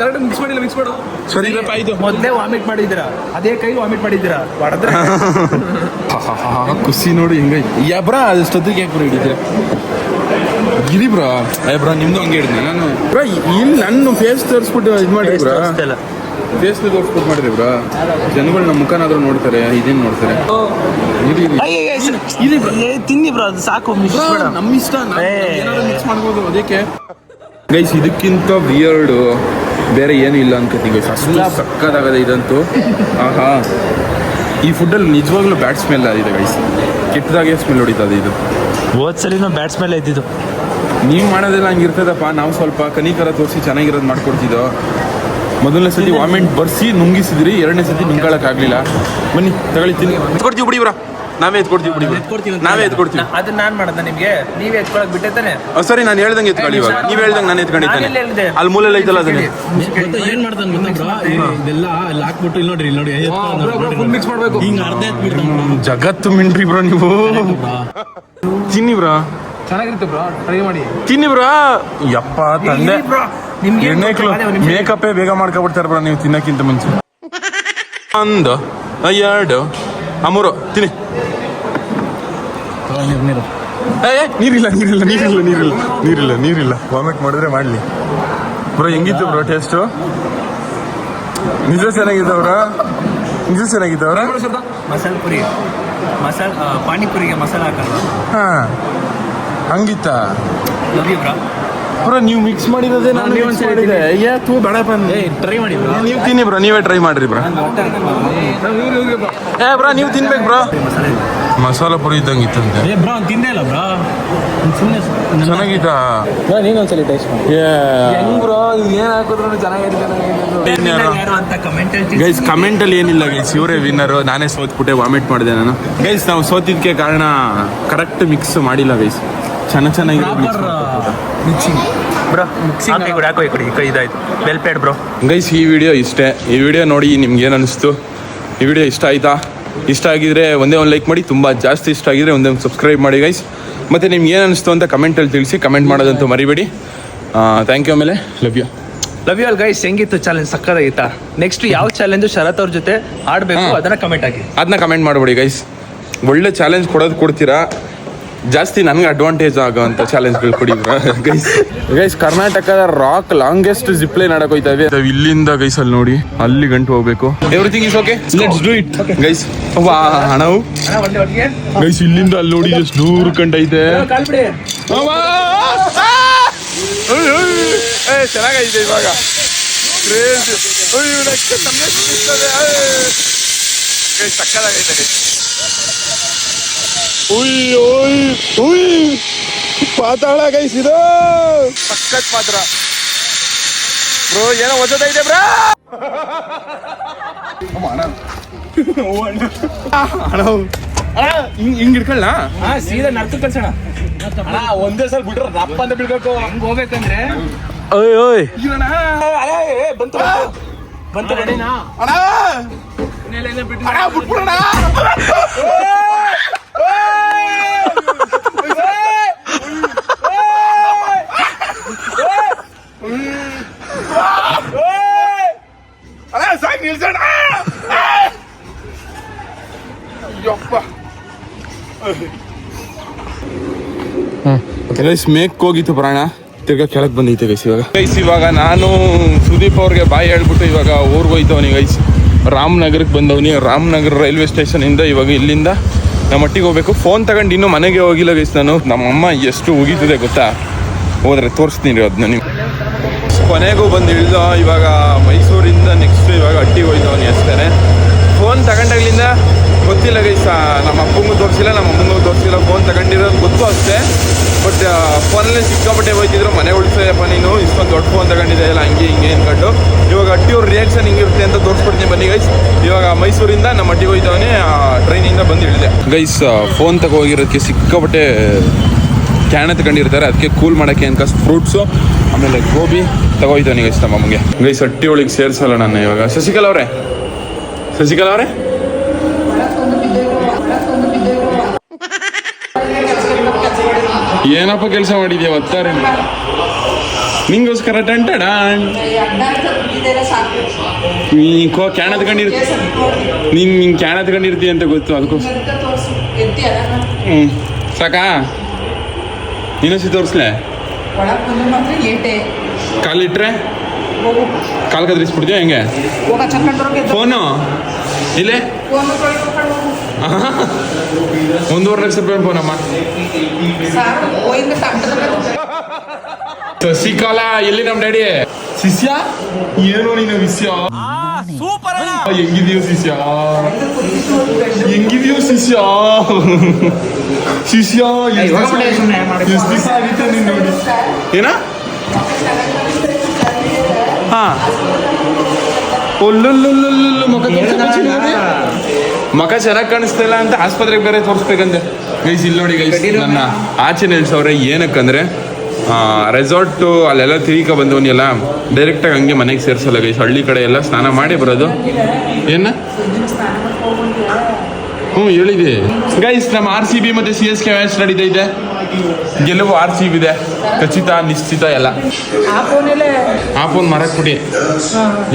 ಕರೆಕ್ಟ್ ಮಿಕ್ಸ್ ಮಾಡಿಲ್ಲ ಮಿಕ್ಸ್ ಮಾಡು. ಸರಿ. ಇದು ಮೊದಲೇ ವಾಮಿಟ್ ಮಾಡಿದ್ದೀರಾ? ಅದೇ ಕೈ ವಾಮಿಟ್ ಮಾಡಿದ್ದೀರಾ? ಹೊಡೆದ್ರೆ? ಖುಷಿ ನೋಡಿ ಹಿಂಗ. ಯಾ ಬ್ರಾ ಅಷ್ಟೊತ್ತಿಗೆ ಯಾಕೆ ಬ್ರೋ ಹಿಡಿತೀರ? ಗಿರಿ ಬ್ರಾ. ಏ ಬ್ರಾ ನಿಮ್ದು ಹಂಗೆ ಹಿಡಿದ್ನಿ. ನಾನು ಬ್ರಾ ಇಲ್ಲಿ ನನ್ನ ಫೇಸ್ ತೋರಿಸ್ಬಿಟ್ಟು ಇದು ಮಾಡಿ ಬ್ರಾ. ಫೇಸ್ ತೋರಿಸ್ಬಿಟ್ಟು ಮಾಡ್ರಿ ಬ್ರಾ. ಜನಗಳು ನಮ್ಮ ಮುಖನಾದ್ರೂ ನೋಡ್ತಾರೆ ಇದೇನು ನೋಡ್ತಾರೆ? ಇರಿ. ತಿನ್ನಿ ಬ್ರೋ ಅದು ಸಾಕು ಮಿಕ್ಸ್ ಬೇಡ. ನಮ್ಮ ಇಷ್ಟ. ಏ. ಮಿಕ್ಸ್ ಮಾಡ್ಬೋದು ಅದಕ್ಕೆ. ಗೈಸ್ ಇದಕ್ಕಿಂತ ವಿಯರ್ಡ್ ಬೇರೆ ಏನು ಇಲ್ಲ ಅನ್ಕೋತೀವಿ ಫಸ್ಟ್ ಅಷ್ಟು ಸಕ್ಕದಾಗದೆ ಇದಂತೂ. ಆಹಾ. ಈ ಫುಡ್ಡಲ್ಲಿ ನಿಜವಾಗ್ಲೂ ಬ್ಯಾಟ್ ಸ್ಮೆಲ್ ಆಗಿದೆ ಗೈಸ್ ಕೆಟ್ಟದಾಗೆ ಸ್ಮೆಲ್ ಹೊಡಿತದೆ ಇದು. ಹೋದ್ ಸಲಿನೂ ಬ್ಯಾಟ್ ಸ್ಮೆಲ್ ಇದ್ದಿದ್ದು ನೀವು ಮಾಡೋದೆಲ್ಲ ಹಂಗೆ ಇರ್ತದಪ್ಪ ನಾವು ಸ್ವಲ್ಪ ಕನಿಕರ ತೋರಿಸಿ ಚೆನ್ನಾಗಿರೋದು ಮಾಡ್ಕೊಡ್ತಿದ್ದೋ. ಮೊದಲನೇ ಸತಿ ವಾಮಿಂಟ್ ಬರ್ಸಿ ನುಂಗಿಸಿದ್ರಿ ಎರಡನೇ ಸತಿ ನುಂಗಾಳಕ್ಕಾಗಲಿಲ್ಲ. ಬನ್ನಿ ತಗೊಳ್ತೀನಿ ಕೊಡ್ತೀವಿ ಬಿಡಿ ಬ್ರಾ. ನಾವೇ ಎತ್ಕೊಡ್ತೀವಿ ಬಿಡಿ ನಾವೇ ಎತ್ಕೊಡ್ತೀವಿ. ಅದನ್ನ ನಾನು ಮಾಡದ ನಿಮಗೆ. ನೀವೇ ಎತ್ಕೊಳಕ್ ಬಿಟ್ಟೆ ತಾನೆ ಸರಿ ನಾನು ಹೇಳ್ದಂಗೆ ಎತ್ಕೊಳ್ಳಿ ಇವಾಗ. ನೀವು ಹೇಳ್ದಂಗೆ ನಾನು ಎತ್ಕೊಂಡಿದ್ದೇನೆ? ಅಲ್ಲಿ ಮೂಲೆಲ್ಲ ಐತಲ್ಲ ಅದನ್ನೇ. ಏನ್ ಮಾಡ್ತಾನೆ ಇದೆಲ್ಲ ಲಾಕ್ ಹಾಕ್ಬಿಟ್ಟು ಇಲ್ಲಿ ನೋಡ್ರಿ ಇಲ್ಲಿ ನೋಡಿ ಫುಲ್ ಮಿಕ್ಸ್ ಮಾಡಬೇಕು. ಹಿಂಗ್ ಅರ್ಧ ಎತ್ಬಿಡ್ತಾನೆ ಜಗತ್ತು ಮಿಂಡ್ರಿ ಬ್ರೋ ನೀವು. ತಿನ್ನಿ ಬ್ರಾ. ಚೆನ್ನಾಗಿರುತ್ತೆ ಬ್ರೋ ಟ್ರೈ ಮಾಡಿ. ತಿನ್ನಿ ಬ್ರೋ. ಯಪ್ಪ ತಂದೆ. ಎಣ್ಣೆ ಮೇಕಪ್ ಮೇಕಪ್ಪೇ ಬೇಗ ಮಾಡ್ಕೊಬಿಡ್ತಾರೆ ಬ್ರಾ ನೀವು ತಿನ್ನಕ್ಕಿಂತ ಮುಂಚೆ. ಒಂದು ಎರಡು ಆ, ಮೂರು ತಿನ್ನಿ. ಏ ಏ, ನೀರಿಲ್ಲ ನೀರಿಲ್ಲ ನೀರಿಲ್ಲ ನೀರಿಲ್ಲ. ನೀರಿಲ್ಲ ನೀರಿಲ್ಲ. ವಾಮಿಟ್ ಮಾಡಿದ್ರೆ ಮಾಡಲಿ. ಬ್ರೋ ಹೆಂಗಿತ್ತು ಬ್ರೋ ಟೇಸ್ಟು ನಿಜ ಚೆನ್ನಾಗಿದ್ದವ್ರ? ನಿಜ ಚೆನ್ನಾಗಿದ್ದವ್ರ? ಮಸಾಲೆ ಪುರಿ ಮಸಾಲ ಪಾನಿಪುರಿಗೆ ಮಸಾಲ ಹಾಕಲ್ಲ ಹಾ. ಹಂಗಿತ್ತ? ಬ್ರೋ. ಬ್ರೋ ನೀವು ಮಿಕ್ಸ್ ಮಾಡಿರೋದೇ ನಾನು ನೀವು ಮಿಕ್ಸ್ ಮಾಡಿದೆ. ಯಾ ತೂ ಬೇಡಪ್ಪ ಟ್ರೈ ಮಾಡಿ ಬ್ರೋ. ನೀವು ತಿನ್ನಿ ಬ್ರೋ ನೀವೇ ಟ್ರೈ ಮಾಡ್ರಿ ಬ್ರೋ. ಏ ಬ್ರೋ ನೀವು ತಿನ್ಬೇಕು ಬ್ರೋ. ಮಸಾಲ ಪುರಿ ಇದ್ದಂಗೆ ಇತ್ತಂತೆ. ಏ ಬ್ರೋ ತಿಂದೇ ಇಲ್ಲ ಬ್ರೋ. ಸುಮ್ಮನೆ ಚೆನ್ನಾಗಿತ್ತ? ನೀನೊಂದ್ಸಲಿ ಟೇಸ್ಟ್ ಮಾಡಿ. ಹೆಂಗ್ ಬ್ರೋ ಏನ್ ಹಾಕಿದ್ರು ಚೆನ್ನಾಗಿದೆ ಯಾರು ಅಂತ ಕಮೆಂಟ್ ಗೈಸ್ ಕಮೆಂಟ್ ಅಲ್ಲಿ ಏನಿಲ್ಲ ಗೈಸ್ ಇವರೇ ವಿನ್ನರ್ ನಾನೇ ಸೋತ್ಬಿಟ್ಟೆ ವಾಮಿಟ್ ಮಾಡಿದೆ ನಾನು. ಗೈಸ್ ನಾವು ಸೋತಿದ್ಕೆ ಕಾರಣ ಕರೆಕ್ಟ್ ಮಿಕ್ಸ್ ಮಾಡಿಲ್ಲ ಗೈಸ್ ಚೆನ್ನಾಗಿ ಚೆನ್ನಾಗಿ ಬ್ರೋ ಮಿಕ್ಸಿಂಗ್ ಕೊಡಿ ಹಾಕೋ ಈ ಕೊಡಿ ಇದಾಯ್ತು. ವೆಲ್ ಬ್ರೋ ಗೈಸ್ ಈ ವಿಡಿಯೋ ಇಷ್ಟೇ. ಈ ವಿಡಿಯೋ ನೋಡಿ ನಿಮ್ಗೆ ಏನು ಅನಿಸ್ತು? ಈ ವಿಡಿಯೋ ಇಷ್ಟ ಆಯ್ತಾ? ಇಷ್ಟ ಆಗಿದ್ರೆ ಒಂದೇ ಒಂದು ಲೈಕ್ ಮಾಡಿ ತುಂಬ ಜಾಸ್ತಿ ಇಷ್ಟ ಆಗಿದ್ರೆ ಒಂದೇ ಒಂದು ಸಬ್ಸ್ಕ್ರೈಬ್ ಮಾಡಿ ಗೈಸ್ ಮತ್ತೆ ನಿಮ್ಗೆ ಏನು ಅನಿಸ್ತು ಅಂತ ಕಮೆಂಟಲ್ಲಿ ತಿಳಿಸಿ ಕಮೆಂಟ್ ಮಾಡೋದಂತೂ ಮರಿಬೇಡಿ. ಥ್ಯಾಂಕ್ ಯು ಆಮೇಲೆ love you love you all guys ಹೆಂಗಿತ್ತು ಚಾಲೆಂಜ್ ಸಕ್ಕದಾಗಿತ್ತಾ ನೆಕ್ಸ್ಟ್ ಯಾವ ಚಾಲೆಂಜ್ ಶರತ್ ಅವ್ರ ಜೊತೆ ಆಡಬೇಕು ಅದನ್ನ ಕಮೆಂಟ್ ಹಾಕಿ ಅದನ್ನ ಕಮೆಂಟ್ ಮಾಡ್ಬಿಡಿ ಗೈಸ್ ಒಳ್ಳೆ ಚಾಲೆಂಜ್ ಕೊಡೋದು ಕೊಡ್ತೀರಾ? ಜಾಸ್ತಿ ನನಗೆ ಅಡ್ವಾಂಟೇಜ್ ಆಗುವಂತ ಚಾಲೆಂಜ್ಗಳು ಕೊಡಿ ಗೈಸ್ ಗೈಸ್ ಕರ್ನಾಟಕದ ರಾಕ್ ಲಾಂಗೆಸ್ಟ್ ಜಿಪ್ ಲೈನ್ ಆಡಕ್ ಹೋಯ್ತಾ ಇದೆ ಇಲ್ಲಿಂದ ಗೈಸ್ ಅಲ್ಲಿ ನೋಡಿ ಅಲ್ಲಿ ಗಂಟು ಹೋಗ್ಬೇಕು. Everything is okay let's do it guys ವಾ ಹಣವು ಗೈಸ್ ಇಲ್ಲಿಂದ ಅಲ್ಲಿ ನೋಡಿ ಎಷ್ಟು ದೂರ ಕಂಡೈತೆ ಏ ಚೆನ್ನಾಗೈತೆ ಇವಾಗ. ಅಯ್ಯೋ, ಸಿಗ್ತದೆ. guys. ಉಯ್ ಉಯ್ ಉಯ್. ಪಾತಾಳ ಗೈಸ್ ಇದು. ಸಖತ್ ಪಾತ್ರ. ಬ್ರೋ ಏನೋ ಹೊಸದೈತೆ ಬ್ರೋ. ಹಿಂಗ್ ಹಿಂಗ್ ಇಡ್ಕೊಳ್ಳ ಹಾ ಸೀದಾ ನರ್ಕ ಕಳ್ಸೋಣ. ಒಂದೇ ಸಲ ಬಿಟ್ರೆ ರಪ್ಪ ಅಂತ ಬಿಡ್ಬೇಕು. ಹಂಗ ಹೋಗ್ಬೇಕಂದ್ರೆ? ಓಯ್ ಓಯ್. ಬಂತು ಬಂತು. ರೆಡಿನಾ ಅಣ್ಣ. ಅಣ್ಣ. ಬಿಟ್ಬಿಡಣ ಅಣ್ಣ ಸಾಕು ನಿಲ್ಸೋಣ. ಯಪ್ಪ. ಗೈಸ್ ಮೇಕ್ ಹೋಗಿತ್ತು ಪ್ರಾಣ. ತಿರ್ಗಾ ಕೆಳಗೆ ಬಂದೈತೆ ಗೈಸ್ ಇವಾಗ. ಗೈಸ್ ಇವಾಗ ನಾನು ಸುದೀಪ್ ಅವ್ರಿಗೆ ಬಾಯಿ ಹೇಳ್ಬಿಟ್ಟು ಇವಾಗ ಊರಿಗೆ ಹೋಯ್ತವನಿ ಗೈಸ್ ರಾಮನಗರಕ್ಕೆ ಬಂದವನಿ. ರಾಮನಗರ ರೈಲ್ವೆ ಸ್ಟೇಷನಿಂದ ಇವಾಗ ಇಲ್ಲಿಂದ ನಮ್ಮ ಮಟ್ಟಿಗೆ ಹೋಗ್ಬೇಕು. ಫೋನ್ ತಗೊಂಡು ಇನ್ನೂ ಮನೆಗೆ ಹೋಗಿಲ್ಲ ಗೈಸ್ ನಾನು. ನಮ್ಮಮ್ಮ ಎಷ್ಟು ಉಗೀತಿದೆ ಗೊತ್ತಾ? ಹೋದ್ರೆ ತೋರಿಸ್ತೀನಿ ಅದನ್ನ ನೀವು ಕೊನೆಗೂ ಬಂದು ಇಳಿದ ಇವಾಗ ಮೈಸೂರಿಂದ ನೆಕ್ಸ್ಟ್ ಇವಾಗ ಹಟ್ಟಿಗೆ ಹೋಯ್ತವನು ಅಷ್ಟೇ ಫೋನ್ ತಗೊಂಡಾಗ್ಲಿಂದ ಗೊತ್ತಿಲ್ಲ ಗೈಸ್ ನಮ್ಮ ಅಪ್ಪಂಗೂ ತೋರಿಸಿಲ್ಲ, ನಮ್ಮ ಅಮ್ಮಂಗೂ ತೋರಿಸಿಲ್ಲ. ಫೋನ್ ತಗೊಂಡಿರೋದು ಗೊತ್ತು ಅಷ್ಟೇ. ಬಟ್ ಫೋನಲ್ಲೇ ಸಿಕ್ಕಾಪಟ್ಟೆ ಹೋಯ್ತಿದ್ರು, ಮನೆ ಉಳಿಸೋಯಪ್ಪ ನೀನು, ಇಷ್ಟೊಂದು ದೊಡ್ಡ ಫೋನ್ ತಗೊಂಡಿದೆ ಇಲ್ಲ, ಹಂಗೆ ಹಿಂಗೆ ಅಂದ್ಕೊಂಡು ಇವಾಗ ಹಟ್ಟಿಯವ್ರ ರಿಯಾಕ್ಷನ್ ಹಿಂಗಿರುತ್ತೆ ಅಂತ ತೋರಿಸ್ಕೊಡ್ತೀನಿ ಬನ್ನಿ ಗೈಸ್ ಇವಾಗ ಮೈಸೂರಿಂದ ನಮ್ಮ ಹಟ್ಟಿಗೆ ಹೋಯ್ತವನೇ ಟ್ರೈನಿಂದ ಬಂದು ಇಳಿದೆ. ಗೈಸ್ ಫೋನ್ ತಗೋ ಹೋಗಿರೋದಕ್ಕೆ ಸಿಕ್ಕಾಪಟ್ಟೆ ಕ್ಯಾಣ ತಗೊಂಡಿರ್ತಾರೆ, ಅದಕ್ಕೆ ಕೂಲ್ ಮಾಡೋಕ್ಕೆ ಅನ್ಕಸ್ ಫ್ರೂಟ್ಸು ಆಮೇಲೆ ಗೋಬಿ ತಗೋಯ್ತಾನೆ ಗೈಸ್ ನಮ್ಮ ಅಮ್ಮಗೆ ಗೈಸ್ ಸಟ್ಟಿ ಒಳಗೆ ಸೇರಿಸಲ್ಲ ನಾನು ಇವಾಗ. ಶಶಿಕಲಾ ಅವರೇ? ಶಶಿಕಲಾ ಅವರೇ? ಏನಪ್ಪ ಕೆಲಸ ಮಾಡಿದ್ಯಾ ಒತ್ತಾರೆ? ನಿಂಗೋಸ್ಕರ ಟಂಟಡ ನೀ ಕೋ ಕ್ಯಾಣ ತಗೊಂಡಿರ್ತಿ ನೀನ್ ನಿನ್ ಕ್ಯಾಣ ಅಂತ ಗೊತ್ತು ಅದಕ್ಕೋಸ್ಕರ. ಹ್ಞೂ ಸಾಕಾ? ಇನ್ನೊಂದ್ಸಿ ತೋರಿಸ್ಲೆ? ಒಳಗೆ ಬಂದ್ರೆ ಮಾತ್ರ ಏಟೆ ಕಾಲಿಟ್ರೆ ಕಾಲ್ ಕದ್ರಿಸ್ಬಿಡ್ತೀಯ ಹೆಂಗೆ? ಫೋನು? ಇಲ್ಲೇ? ಒಂದೂವರೆ ಲಕ್ಷ ರೂಪಾಯಿ ಫೋನಮ್ಮ. ಅಮ್ಮ ಸಸಿಕಾಲ ಎಲ್ಲಿ ನಮ್ ಡ್ಯಾಡಿ? ಶಿಷ್ಯ ಏನು ನೀನು ವಿಷಯ? ಹೆಂಗಿದೆಯೋ ಶಿಷ್ಯ ಹೆಂಗಿದೆಯೋ ಶಿಷ್ಯ ಶಿಷ್ಯ ಎಷ್ಟು ದಿವಸ ಆಗಿತ್ತು ನೀನು ನೋಡಿ ಏನ ಹಾ ಒಲ್ಲೊಲ್ಲೊಲ್ಲೊಲ್ಲೊಲ್ಲು ಚೆನ್ನಾಗಿ ಕಾಣಿಸ್ತಿಲ್ಲ ಅಂತ ಆಸ್ಪತ್ರೆಗೆ ಬೇರೆ ತೋರಿಸ್ಬೇಕಂತೆ ಗೈಸ್ ಇಲ್ಲಿ ನೋಡಿ ಗೈಸ್ ನನ್ನ ಆಚೆ ನಿಲ್ಸವ್ರೆ ಏನಕ್ಕಂದ್ರೆ ರೆಸಾರ್ಟು ಅಲ್ಲೆಲ್ಲ ತಿರುಗ ಬಂದವನಿಲ್ಲ ಡೈರೆಕ್ಟಾಗಿ ಹಂಗೆ ಮನೆಗೆ ಸೇರಿಸಲ್ಲ ಗೈಸ್. ಹಳ್ಳಿ ಕಡೆ ಎಲ್ಲ ಸ್ನಾನ ಮಾಡಿ ಬರೋದು. ಏನು? ಹ್ಞೂ, ಹೇಳಿದೆ. ಗೈಸ್, ನಮ್ಮ ಆರ್ ಸಿ ಬಿ ಮತ್ತು ಸಿ ಎಸ್ ಕೆ ಮ್ಯಾಚ್ ನಡೀತೈತೆ ಗೆಲುವು ಆರ್ ಸಿ ಬಿ ಇದೆ. ಖಚಿತ, ನಿಶ್ಚಿತ ಎಲ್ಲ. ಆ ಫೋನ್ ಬಿಡಿ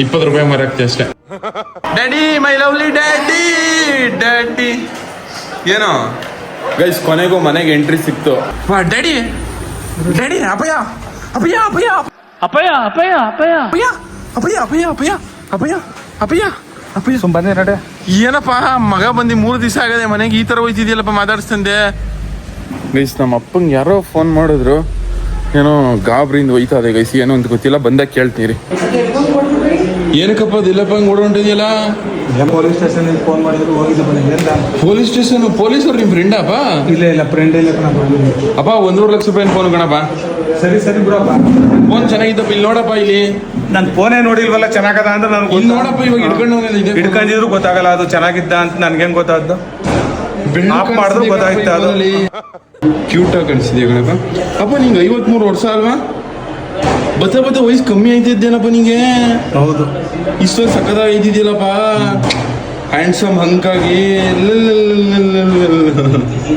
ಇಪ್ಪತ್ತು ರೂಪಾಯಿ ಮರಕ್ತಿ ಅಷ್ಟೇ. Daddy my lovely daddy daddy ಏನೋ? ಗೈಸ್, ಕೊನೆಗೂ ಮನೆಗೆ ಎಂಟ್ರಿ ಸಿಕ್ತು. ಡ್ಯಾಡಿ ಡ್ಯಾಡಿ ಅಪಯ ಅಪಯ ಅಪಯ ಅಪ್ಪಯ್ಯ ಅಪ್ಪಯ್ಯ ಅಪ್ಪಯ್ಯ. ಅಪಯ ಅಪಯ ಅಪಯ ಅಪಯ ಅಪಯ ಅಪಯ ಅಪಯ ಬಂದೆ ನಡೆ. ಏನಪ್ಪ ಮಗ ಬಂದು ಮೂರು ದಿವಸ ಆಗದೆ ಮನೆಗೆ ಈ ಥರ ಹೋಯ್ತಿದ್ಯಲ್ಲಪ್ಪ ಮಾತಾಡಿಸ್ತಂದೆ. ಗೈಸ್ ನಮ್ಮ ಅಪ್ಪಂಗೆ ಯಾರೋ ಫೋನ್ ಮಾಡಿದ್ರು. ಏನೋ ಗಾಬ್ರಿಂದ ಹೋಯ್ತಾ ಇದೆ ಗೈಸ್ ಏನೋ ಅಂತ ಗೊತ್ತಿಲ್ಲ ಬಂದಾಗ ಕೇಳ್ತೀರಿ ಏನಕ್ಕಪ್ಪ ದಿಲ್ಲಪ್ಪ ಹಂಗೆ ಓಡೋಂಟಿದ್ಯಲ್ಲ ಪೊಲೀಸ್ ಸ್ಟೇಷನ್ ಫೋನ್ ಮಾಡಿದ್ರು ಹೋಗಿದ್ದು ಬನ್ನಿ ಎಂತ? ಪೊಲೀಸ್ ಸ್ಟೇಷನ್ ಪೊಲೀಸರು ನಿಮ್ಮ ಫ್ರೆಂಡಪ್ಪ ಇಲ್ಲ ಇಲ್ಲ ಫ್ರೆಂಡ್ ಇಲ್ಲ ಕಣ ಅಪ್ಪ ಒಂದೂವರೆ ಲಕ್ಷ ರೂಪಾಯಿ ಫೋನ್ ಕಣಪ್ಪ. ಸರಿ ಸರಿ ಬಿಡಪ್ಪ. ಫೋನ್ ಚೆನ್ನಾಗಿದ್ದಪ್ಪ ಇಲ್ಲಿ ನೋಡಪ್ಪ ಇಲ್ಲಿ. ನಾನು ಫೋನೇ ನೋಡಿಲ್ವಲ್ಲ ಚೆನ್ನಾಗದ ಅಂದ್ರೆ ನನಗೆ ಇಲ್ಲಿ ನೋಡಪ್ಪ ಇವಾಗ ಹಿಡ್ಕೊಂಡು ಇದೆ ಹಿಡ್ಕೊಂಡಿದ್ರು ಗೊತ್ತಾಗಲ್ಲ ಅದು ಚೆನ್ನಾಗಿದ್ದ ಅಂತ ನನ್ಗೇನು ಗೊತ್ತಾದ್ದು? ಆಫ್ ಮಾಡಿದ್ರು ಗೊತ್ತಾಯ್ತು ಅದು. ಕ್ಯೂಟ್ ಆಗಿ ಕಾಣಿಸಿದ್ಯಾ ಗಣಪ ಅಪ್ಪ ನಿಂಗೆ ಐವತ್ಮೂರು ವರ್ಷ ಅಲ್ವಾ? ಬತ್ತ ಬತ್ತ ವಯಸ್ಸು ಕಮ್ಮಿ ಆಯ್ತಿದ್ದೇನಪ್ಪ ನಿಂಗೆ? ಹೌದು. ಇಷ್ಟೊಂದು ಸಕ್ಕದಾಗ ಇದ್ದಿದ್ಯಲ್ಲಪ್ಪ ಹ್ಯಾಂಡ್ಸಮ್ ಹಂಕಾಗಿ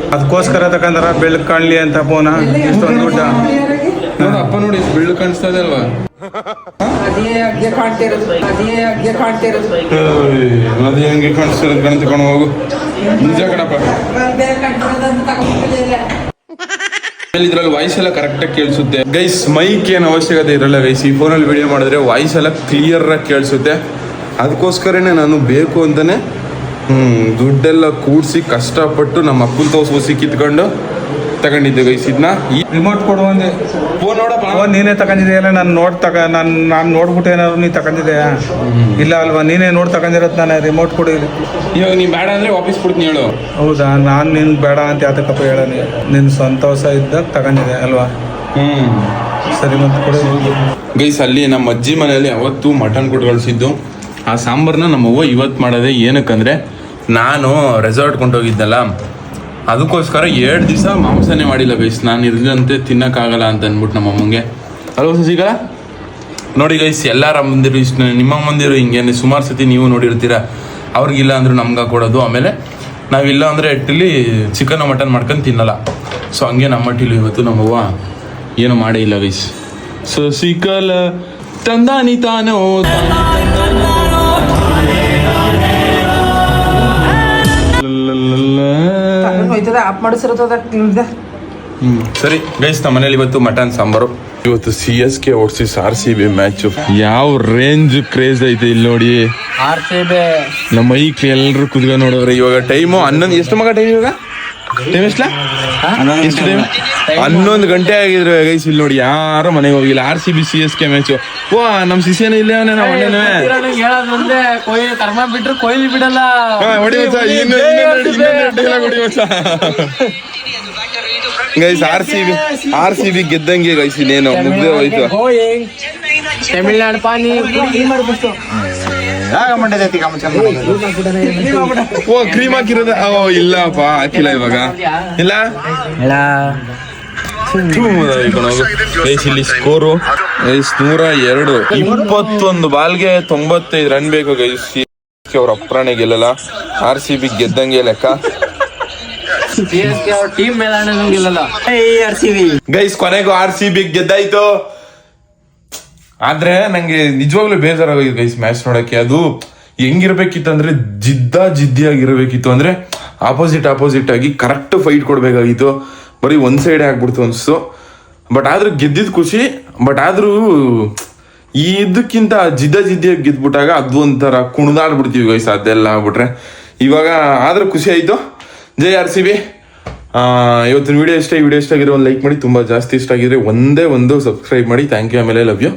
ಅದಕ್ಕೋಸ್ಕರ ತಕಂದ್ರ ಬೆಳಕು ಕಾಣ್ಲಿ ಅಂತ ಫೋನ ಇಷ್ಟೊಂದು ದುಡ್ಡ ನೋಡ ಅಪ್ಪ ನೋಡಿ ಬೆಳ್ಳು ಕಾಣಿಸ್ತಾ ಇದೆ ಅಲ್ವಾ ಅದೇ ಹಂಗೆ ಕಾಣ್ತಿರೋದು ಇರೋದು ತಗೊಂಡು ಹೋಗು ನಿಜ ಕಣಪ್ಪ ಅದೇ ಕಾಣ್ತಿರೋದು ಅಂತ ತಗೊಂಡ್ಬಿಟ್ಟಿಲ್ಲ ಇದ್ರಲ್ಲಿ ವಾಯ್ಸ್ ಎಲ್ಲ ಕರೆಕ್ಟಾಗಿ ಕೇಳಿಸುತ್ತೆ. ಗೈಸ್ ಮೈಕ್ ಏನು ಅವಶ್ಯಕತೆ ಇರಲ್ಲ ಗೈಸ್ ಈ ಫೋನಲ್ಲಿ ವಿಡಿಯೋ ಮಾಡಿದ್ರೆ ವಾಯ್ಸ್ ಎಲ್ಲ ಕ್ಲಿಯರ್ ಆಗಿ ಕೇಳಿಸುತ್ತೆ. ಅದಕ್ಕೋಸ್ಕರನೇ ನಾನು ಬೇಕು ಅಂತಲೇ ದುಡ್ಡೆಲ್ಲ ಕೂಡಿಸಿ ಕಷ್ಟಪಟ್ಟು ನಮ್ಮ ಅಪ್ಪನ ತೋಸ್ಕೋಸಿ ಕಿತ್ಕೊಂಡು ತಗೊಂಡಿದ್ದೆ ಗೈಸ್ ಇದನ್ನ ಈ ರಿಮೋಟ್ ಕೊಡು ಒಂದೇ ಫೋನ್ ನೋಡಪ್ಪ. ಅವ ನೀನೇ ತಗೊಂಡಿದೆಯಲ್ಲ ನಾನು ನೋಡ್ ತಗ ನಾನು ನಾನು ನೋಡ್ಬಿಟ್ಟು ಏನಾದ್ರು ನೀ ತಗೊಂಡಿದ್ದೆ ಇಲ್ಲ ಅಲ್ವಾ ನೀನೇ ನೋಡಿ ತಗೊಂಡಿರೋದು ನಾನು ರಿಮೋಟ್ ಕೊಡಿ. ಇವಾಗ ನೀನು ಬೇಡ ಅಂದ್ರೆ ವಾಪಸ್ ಕೊಡ್ತೀನಿ ಹೇಳು. ಹೌದಾ ನಾನು ನಿನ್ ಬೇಡ ಅಂತ ಯಾತಕ್ಕಪ್ಪ ಹೇಳ ನಿನ್ನ ಸಂತೋಷ ಇದ್ದಾಗ ತಗೊಂಡಿದೆ ಅಲ್ವಾ? ಹ್ಮ್. ಸರಿ ಮತ್ತೆ ಕೊಡು. ಗೈಸ್ ಅಲ್ಲಿ ನಮ್ಮ ಅಜ್ಜಿ ಮನೆಯಲ್ಲಿ ಅವತ್ತು ಮಟನ್ ಕೊಟ್ಟು ಕಳಿಸಿದ್ದು ಆ ಸಾಂಬಾರನ್ನ ನಮ್ಮವ್ವ ಇವತ್ತು ಇವತ್ತು ಮಾಡೋದೆ ಏನಕ್ಕಂದ್ರೆ ನಾನು ರೆಸಾರ್ಟ್ ಕೊಂಡೋಗಿದ್ದಲ್ಲ. ಅದಕ್ಕೋಸ್ಕರ ಎರಡು ದಿವಸ ಮಾಂಸನೇ ಮಾಡಿಲ್ಲ ಗೈಸ್ ನಾನು ಇರ್ದಂತೆ ತಿನ್ನಕ್ಕಾಗಲ್ಲ ಅಂತ ಅಂದ್ಬಿಟ್ಟು ನಮ್ಮ ಅಮ್ಮಂಗೆ. ಅಲ್ವ ಸಸಿಗ ನೋಡಿ ಗೈಸ್ ಎಲ್ಲಾರ ಮಂದಿರು ಇಷ್ಟು ನಿಮ್ಮ ಮಂದಿರು ಹಿಂಗೇನೆ ಸುಮಾರು ಸತಿ ನೀವು ನೋಡಿರ್ತೀರ. ಅವ್ರಿಗಿಲ್ಲ ಅಂದ್ರೂ ನಮ್ಗೆ ಕೊಡೋದು ಆಮೇಲೆ ನಾವಿಲ್ಲ ಅಂದರೆ ಎಟ್ಟಲ್ಲಿ ಚಿಕನ್ ಮಟನ್ ಮಾಡ್ಕೊಂಡು ತಿನ್ನಲ್ಲ. ಸೊ ಹಂಗೆ ನಮ್ಮ ಮಟ್ಟಿಲು ಇವತ್ತು ನಮ್ಮವ್ವ ಏನು ಮಾಡೇ ಇಲ್ಲ ಗೈಸ್ ಸೊ ಸಿಕಲ ತಂದಾನಿ ತಾನೋ ಆಫ್ ಮಾಡಿಸಿರೋದ ಸರಿ. ಗೈಸ್ ನಮ್ಮ ಮನೇಲಿ ಇವತ್ತು ಮಟನ್ ಸಾಂಬಾರು. ಇವತ್ತು ಸಿ ಎಸ್ ಕೆ ಓಡಿಸಿ ಆರ್ ಸಿ ಬಿ ಮ್ಯಾಚ್ ಯಾವ ರೇಂಜ್ ಕ್ರೇಜ್ ಐತೆ ಇಲ್ಲಿ ನೋಡಿ. ಆರ್ ಸಿ ಬಿ ನಮ್ಮ ಮೈಕ್ ಎಲ್ಲರೂ ಕುದ್ಗ ನೋಡೋರು ಇವಾಗ ಟೈಮು ಹನ್ನೊಂದು ಎಷ್ಟು ಮಗ ಟೈಮ್ ಇವಾಗ? ಟೈಮ್ ಎಷ್ಟಲ್ಲ ಎಷ್ಟು ಟೈಮ್ ಹನ್ನೊಂದು ಗಂಟೆ ಆಗಿದ್ರು ಗೈಸ್ ಇಲ್ಲಿ ನೋಡಿ ಯಾರು ಮನೆಗೆ ಹೋಗಿಲ್ಲ. R C B C S K match ಓ ನಮ್ ಸಿಸಿಯನ ಇಲ್ಲೇ ಅವನೇ ನಾವು ಕರ್ಮ ಬಿಟ್ರು ಕೊಹ್ಲಿ ಬಿಡಲ್ಲ. Guys R C B R C B ಗೆದ್ದಂಗೆ guys ಇನ್ನೇನು ಮುಗ್ದೆ ಹೋಯ್ತು. ತಮಿಳ್ನಾಡು ಪಾನಿ ಓ ಕ್ರೀಮ್ ಹಾಕಿರೋದ? ಓ ಇಲ್ಲಪ್ಪ ಹಾಕಿಲ್ಲ ಇವಾಗ. ಇಲ್ಲ? ಇಲ್ಲಿ ಸ್ಕೋರು ಗೈಸ್ ನೂರ ಎರಡು. ಇಪ್ಪತ್ತೊಂದು ಬಾಲ್ಗೆ ತೊಂಬತ್ತೈದು ರನ್ ಬೇಕು ಗೈಸ್ ಅವ್ರ ಅಪ್ರಾಣೆ ಗೆಲ್ಲಲ್ಲ. ಆರ್ ಸಿ ಬಿ ಗೆದ್ದಂಗೆ ಲೆಕ್ಕ. ಗೈಸ್ ಕೊನೆಗೂ ಆರ್ ಸಿ ಬಿ ಗೆದ್ದಾಯ್ತು. ಆದ್ರೆ ನಂಗೆ ನಿಜವಾಗ್ಲೂ ಬೇಜಾರಾಗೋಗಿದೆ ಗೈಸ್ ಮ್ಯಾಚ್ ನೋಡಕ್ಕೆ. ಅದು ಹೆಂಗಿರ್ಬೇಕಿತ್ತು ಅಂದ್ರೆ ಜಿದ್ದ ಜಿದ್ದಿಯಾಗಿರ್ಬೇಕಿತ್ತು ಅಂದ್ರೆ ಆಪೋಸಿಟ್ ಆಪೋಸಿಟ್ ಆಗಿ ಕರೆಕ್ಟ್ ಫೈಟ್ ಕೊಡ್ಬೇಕಾಗಿತ್ತು. ಬರೀ ಒಂದ್ ಸೈಡ್ ಆಗ್ಬಿಡ್ತು ಅನ್ಸ್ತು. ಬಟ್ ಆದ್ರೂ ಗೆದ್ದಿದ್ ಖುಷಿ ಬಟ್ ಆದ್ರೂ ಇದಕ್ಕಿಂತ ಜಿದ್ದ ಜಿದ್ದಿಯಾಗಿ ಗೆದ್ಬಿಟ್ಟಾಗ ಅದು ಒಂಥರ ಕುಣಿದಾಡ್ಬಿಡ್ತೀವಿ ಗೈಸ್ ಅದೆಲ್ಲ ಆಗ್ಬಿಟ್ರೆ. ಇವಾಗ ಆದ್ರೂ ಖುಷಿ ಆಯ್ತು. ಜೈ ಆರ್ ಸಿ ಬಿ. ಇವತ್ತಿನ ವಿಡಿಯೋ ಇಷ್ಟ ಈ ವಿಡಿಯೋ ಇಷ್ಟ ಆಗಿರೋ ಒಂದು ಲೈಕ್ ಮಾಡಿ, ತುಂಬಾ ಜಾಸ್ತಿ ಇಷ್ಟ ಆಗಿದ್ರೆ ಒಂದೇ ಒಂದು ಸಬ್ಸ್ಕ್ರೈಬ್ ಮಾಡಿ. ಥ್ಯಾಂಕ್ ಯು ಆಮೇಲೆ ಲವ್ ಯು